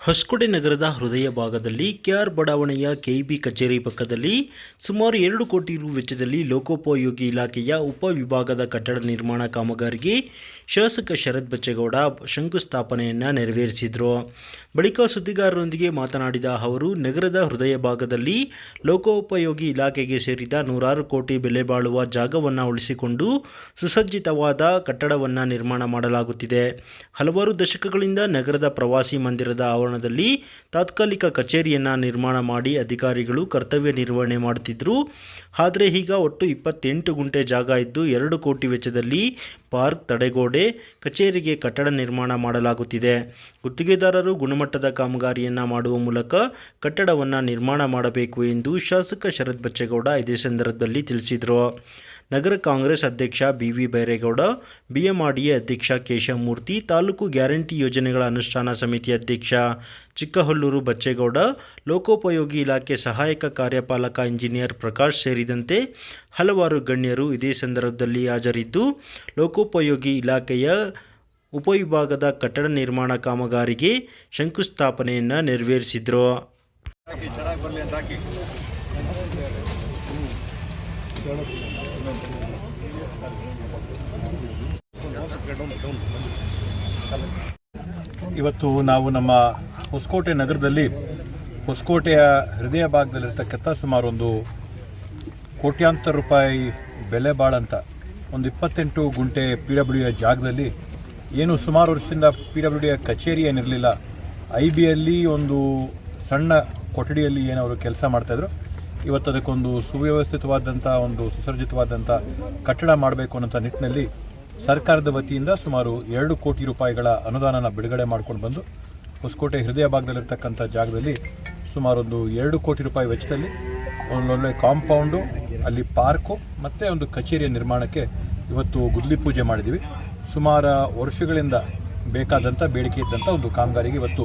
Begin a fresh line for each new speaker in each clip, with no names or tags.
ಹೊಸಕೋಟೆ ನಗರದ ಹೃದಯ ಭಾಗದಲ್ಲಿ ಕೆಆರ್ ಬಡಾವಣೆಯ ಕೆಇಬಿ ಕಚೇರಿ ಪಕ್ಕದಲ್ಲಿ ಸುಮಾರು ಎರಡು ಕೋಟಿ ರು ವೆಚ್ಚದಲ್ಲಿ ಲೋಕೋಪಯೋಗಿ ಇಲಾಖೆಯ ಉಪವಿಭಾಗದ ಕಟ್ಟಡ ನಿರ್ಮಾಣ ಕಾಮಗಾರಿಗೆ ಶಾಸಕ ಶರತ್ ಬಚ್ಚೇಗೌಡ ಶಂಕುಸ್ಥಾಪನೆಯನ್ನು ನೆರವೇರಿಸಿದರು. ಬಳಿಕ ಸುದ್ದಿಗಾರರೊಂದಿಗೆ ಮಾತನಾಡಿದ ಅವರು, ನಗರದ ಹೃದಯ ಭಾಗದಲ್ಲಿ ಲೋಕೋಪಯೋಗಿ ಇಲಾಖೆಗೆ ಸೇರಿದ ನೂರಾರು ಕೋಟಿ ಬೆಲೆ ಬಾಳುವ ಜಾಗವನ್ನು ಉಳಿಸಿಕೊಂಡು ಸುಸಜ್ಜಿತವಾದ ಕಟ್ಟಡವನ್ನು ನಿರ್ಮಾಣ ಮಾಡಲಾಗುತ್ತಿದೆ. ಹಲವಾರು ದಶಕಗಳಿಂದ ನಗರದ ಪ್ರವಾಸಿ ಮಂದಿರದ ಆವರಣದಲ್ಲಿ ತಾತ್ಕಾಲಿಕ ಕಚೇರಿಯನ್ನು ನಿರ್ಮಾಣ ಮಾಡಿ ಅಧಿಕಾರಿಗಳು ಕರ್ತವ್ಯ ನಿರ್ವಹಣೆ ಮಾಡುತ್ತಿದ್ದರು ಆದರೆ ಈಗ ಒಟ್ಟು ಇಪ್ಪತ್ತೆಂಟು ಗುಂಟೆ ಜಾಗ ಇದ್ದು ಎರಡು ಕೋಟಿ ವೆಚ್ಚದಲ್ಲಿ ಪಾರ್ಕ್ ತಡೆಗೋಡೆ, ಕಚೇರಿಗೆ ಕಟ್ಟಡ ನಿರ್ಮಾಣ ಮಾಡಲಾಗುತ್ತಿದೆ. ಗುತ್ತಿಗೆದಾರರು ಗುಣಮಟ್ಟದ ಕಾಮಗಾರಿಯನ್ನು ಮಾಡುವ ಮೂಲಕ ಕಟ್ಟಡವನ್ನು ನಿರ್ಮಾಣ ಮಾಡಬೇಕು ಎಂದು ಶಾಸಕ ಶರತ್ ಬಚ್ಚೇಗೌಡ ಇದೇ ಸಂದರ್ಭದಲ್ಲಿ ತಿಳಿಸಿದರು. ನಗರ ಕಾಂಗ್ರೆಸ್ ಅಧ್ಯಕ್ಷ ಬಿ ವಿ ಬೈರೇಗೌಡ, ಬಿಎಂಆರ್ಡಿಎ ಅಧ್ಯಕ್ಷ ಕೇಶವಮೂರ್ತಿ, ತಾಲೂಕು ಗ್ಯಾರಂಟಿ ಯೋಜನೆಗಳ ಅನುಷ್ಠಾನ ಸಮಿತಿ ಅಧ್ಯಕ್ಷ ಚಿಕ್ಕಹೊಲ್ಲೂರು ಬಚ್ಚೇಗೌಡ, ಲೋಕೋಪಯೋಗಿ ಇಲಾಖೆ ಸಹಾಯಕ ಕಾರ್ಯಪಾಲಕ ಇಂಜಿನಿಯರ್ ಪ್ರಕಾಶ್ ಸೇರಿದಂತೆ ಹಲವಾರು ಗಣ್ಯರು ಇದೇ ಸಂದರ್ಭದಲ್ಲಿ ಹಾಜರಿದ್ದು, ಲೋಕೋಪಯೋಗಿ ಇಲಾಖೆಯ ಉಪವಿಭಾಗದ ಕಟ್ಟಡ ನಿರ್ಮಾಣ ಕಾಮಗಾರಿಗೆ ಶಂಕುಸ್ಥಾಪನೆಯನ್ನು ನೆರವೇರಿಸಿದರು.
ಇವತ್ತು ನಾವು ನಮ್ಮ ಹೊಸಕೋಟೆ ನಗರದಲ್ಲಿ ಹೊಸಕೋಟೆಯ ಹೃದಯ ಭಾಗದಲ್ಲಿರ್ತಕ್ಕಂಥ ಸುಮಾರು ಒಂದು ಕೋಟ್ಯಾಂತರ ರೂಪಾಯಿ ಬೆಲೆ ಬಾಳಂತ ಒಂದು ಇಪ್ಪತ್ತೆಂಟು ಗುಂಟೆ ಪಿ ಡಬ್ಲ್ಯೂ ಎ ಜಾಗದಲ್ಲಿ ಏನು ಸುಮಾರು ವರ್ಷದಿಂದ ಪಿ ಡಬ್ಲ್ಯೂ ಡಿಯ ಕಚೇರಿ ಏನಿರಲಿಲ್ಲ ಐ ಬಿಯಲ್ಲಿ ಒಂದು ಸಣ್ಣ ಕೊಠಡಿಯಲ್ಲಿ ಏನವರು ಕೆಲಸ ಮಾಡ್ತಾಯಿದ್ರು ಇವತ್ತು ಅದಕ್ಕೊಂದು ಸುವ್ಯವಸ್ಥಿತವಾದಂಥ, ಒಂದು ಸುಸರ್ಜಿತವಾದಂಥ ಕಟ್ಟಡ ಮಾಡಬೇಕು ಅನ್ನೋಂಥ ನಿಟ್ಟಿನಲ್ಲಿ ಸರ್ಕಾರದ ವತಿಯಿಂದ ಸುಮಾರು ಎರಡು ಕೋಟಿ ರೂಪಾಯಿಗಳ ಅನುದಾನನ ಬಿಡುಗಡೆ ಮಾಡ್ಕೊಂಡು ಬಂದು ಹೊಸಕೋಟೆ ಹೃದಯ ಭಾಗದಲ್ಲಿರ್ತಕ್ಕಂಥ ಜಾಗದಲ್ಲಿ ಸುಮಾರು ಒಂದು ಎರಡು ಕೋಟಿ ರೂಪಾಯಿ ವೆಚ್ಚದಲ್ಲಿ ಒಂದೊಳ್ಳೆ ಕಾಂಪೌಂಡು, ಅಲ್ಲಿ ಪಾರ್ಕು ಮತ್ತು ಒಂದು ಕಚೇರಿಯ ನಿರ್ಮಾಣಕ್ಕೆ ಇವತ್ತು ಗುದ್ಲಿ ಪೂಜೆ ಮಾಡಿದ್ದೀವಿ. ಸುಮಾರು ವರ್ಷಗಳಿಂದ ಬೇಕಾದಂಥ, ಬೇಡಿಕೆ ಇದ್ದಂಥ ಒಂದು ಕಾಮಗಾರಿಗೆ ಇವತ್ತು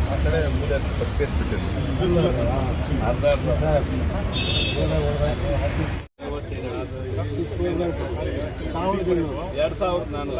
ಆ ಕಡೆ ಮೂಲೆ ಸ್ವಲ್ಪ ಸ್ಪೇಸ್ ಬಿಟ್ಟಿರಲಿ ಎರಡು ಸಾವಿರದ ನಾನು